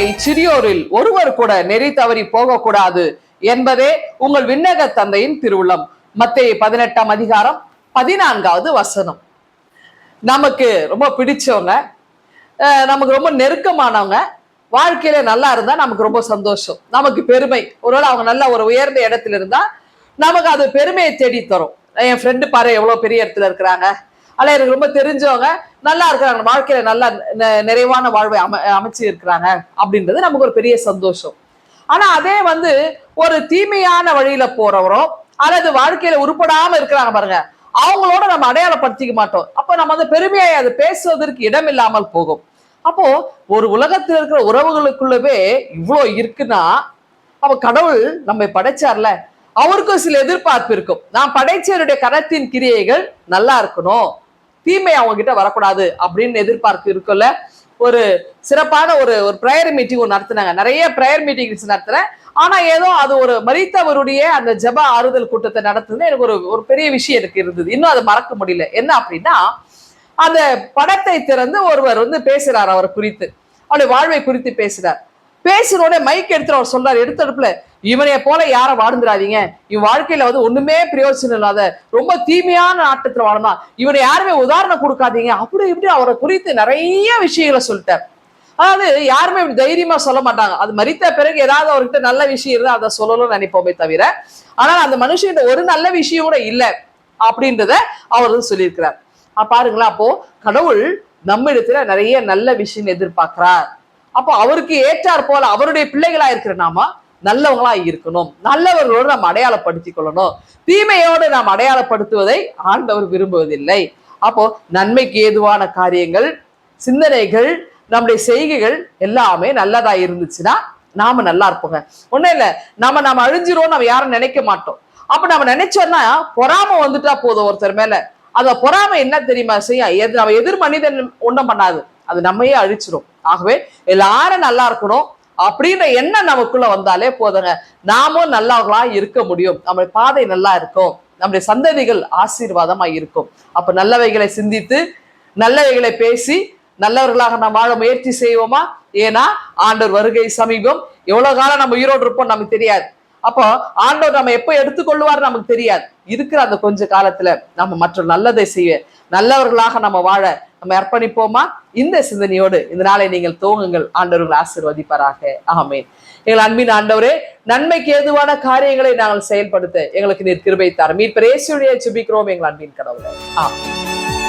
இதுவரை சிறியோரில் ஒருவர் கூட நெறி தவறி போகக்கூடாது என்பதே உங்கள் விண்ணக தந்தையின் திருவுளம். மத்திய பதினெட்டாம் அதிகாரம் பதினான்காவது வசனம். நமக்கு ரொம்ப பிடிச்சவங்க நமக்கு ரொம்ப நெருக்கமானவங்க வாழ்க்கையில நல்லா இருந்தா நமக்கு ரொம்ப சந்தோஷம். நமக்கு பெருமை. ஒருவேளை அவங்க நல்ல ஒரு உயர்ந்த இடத்துல இருந்தா நமக்கு அது பெருமையை தேடி தரும் என் ஃப்ரெண்டு பாரு எவ்வளோ பெரிய இடத்துல இருக்கிறாங்க. ஆனால் எனக்கு ரொம்ப தெரிஞ்சவங்க நல்லா இருக்கிறாங்க. வாழ்க்கையில நல்லா நெ- நிறைவான வாழ்வை அம அமைச்சு இருக்கிறாங்க அப்படின்றது நமக்கு ஒரு பெரிய சந்தோஷம். ஆனா அதே வந்து ஒரு தீமையான வழியில போறவரோ அல்லது வாழ்க்கையில உருப்படாம இருக்கிறாங்க பாருங்க அவங்களோட நம்ம அடையாளப்படுத்திக்க மாட்டோம். அப்போ நம்ம அந்த பெருமையை அது பேசுவதற்கு இடம் இல்லாமல் போகும். அப்போ ஒரு உலகத்தில் இருக்கிற உறவுகளுக்குள்ளவே இவ்வளோ இருக்குன்னா அப்ப கடவுள் நம்மை படைச்சார்ல. அவருக்கும் சில எதிர்பார்ப்பு இருக்கும். நான் படைச்சவருடைய கரத்தின் கிரியைகள் நல்லா இருக்கணும். தீமை அவங்க கிட்ட வரக்கூடாது அப்படின்னு எதிர்பார்ப்பு இருக்குல்ல ஒரு சிறப்பான ஒரு ஒரு ப்ரேயர் மீட்டிங் ஒன்று நடத்துனாங்க. நிறைய ப்ரேயர் மீட்டிங்ஸ் நடத்துறேன் ஆனா ஏதோ அது ஒரு மறித்தவருடைய அந்த ஜெப ஆறுதல் கூட்டத்தை நடத்துனது எனக்கு ஒரு ஒரு பெரிய விஷயம் எனக்கு இருந்தது. இன்னும் அதை மறக்க முடியல. என்ன அப்படின்னா அந்த படத்தை திறந்து ஒருவர் வந்து பேசுறார் அவர் குறித்து. அவருடைய வாழ்வை குறித்து பேசுறார். பேசின உடனே மைக் எடுத்துட்டு அவர் சொல்றாரு எடுத்தடுப்புல இவனைய போல யாரை வாழ்ந்துடாதீங்க இவன் வாழ்க்கையில வந்து ஒண்ணுமே பிரயோஜனம் இல்லாத ரொம்ப தீமையான நாட்டத்துல வாழலாம் இவனை யாருமே உதாரணம் கொடுக்காதீங்க. அப்படி இப்படி அவரை குறித்து நிறைய விஷயங்களை சொல்லிட்டார். அதாவது யாருமே இப்படி தைரியமா சொல்ல மாட்டாங்க. அது மறித்த பிறகு ஏதாவது அவர்கிட்ட நல்ல விஷயம் இருந்தா அதை சொல்லணும்னு நினைப்போமே தவிர ஆனால் அந்த மனுஷன் ஒரு நல்ல விஷயம் கூட இல்லை அப்படின்றத அவர் வந்து சொல்லியிருக்கிறார். பாருங்களா அப்போ கடவுள் நம்ம இடத்துல நிறைய நல்ல விஷயம் எதிர்பார்க்கிறார். அப்போ அவருக்கு ஏற்றார் போல அவருடைய பிள்ளைகளா இருக்கிற நாம நல்லவங்களா இருக்கணும். நல்லவர்களோடு நாம் அடையாளப்படுத்திக் கொள்ளணும். தீமையோடு நாம் அடையாளப்படுத்துவதை ஆண்டவர் விரும்புவதில்லை. அப்போ நன்மைக்கு ஏதுவான காரியங்கள் சிந்தனைகள் நம்முடைய செய்கைகள் எல்லாமே நல்லதா இருந்துச்சுன்னா நாம நல்லா இருப்போங்க. ஒன்றும் இல்லை நம்ம நம்ம அழிஞ்சிரும் நம்ம யாரும் நினைக்க மாட்டோம். அப்ப நம்ம நினைச்சோம்னா பொறாம வந்துட்டா போதும் ஒருத்தர் மேல. அந்த பொறாமை என்ன தெரியுமா செய்யும்? எது நம்ம எதிர் மனிதன் ஒன்றும் பண்ணாது. அது நம்மையே அழிச்சிரும். ஆகவே எல்லாரும் நல்லா இருக்கணும். அப்படின்ற எண்ணம் நமக்குள்ள வந்தாலே போதுங்க. நாமும் நல்லவர்களா இருக்க முடியும். நம்மளுடைய பாதை நல்லா இருக்கும். நம்முடைய சந்ததிகள் ஆசீர்வாதமா இருக்கும். அப்ப நல்லவைகளை சிந்தித்து நல்லவைகளை பேசி நல்லவர்களாக நாம் வாழ முயற்சி செய்வோமா? ஏன்னா ஆண்டவர் வருகை சமீபம். எவ்வளவு காலம் நம்ம உயிரோடு இருப்போம் நமக்கு தெரியாது. அப்போ ஆண்டவர் நம்ம எப்போ எடுத்துக்கொள்வார் நமக்கு தெரியாது. இருக்கிற அந்த கொஞ்ச காலத்துல நம்ம மற்ற நல்லதை செய்ய நல்லவர்களாக நம்ம வாழ நம்ம அர்ப்பணிப்போமா? இந்த சிந்தனையோடு இந்த நாளை நீங்கள் துவங்குங்கள். ஆண்டவர்கள் ஆசிர்வதிப்பாராக. ஆமேன். எங்கள் அன்பின் ஆண்டவரே நன்மைக்கு ஏதுவான காரியங்களை நாங்கள் செயல்படுத்த எங்களுக்கு நீர் கிருபை தாரும். மீட்பரேசியுடைய சுபிக்கிறோம் எங்கள் அன்பின் கடவுளை. ஆமென்.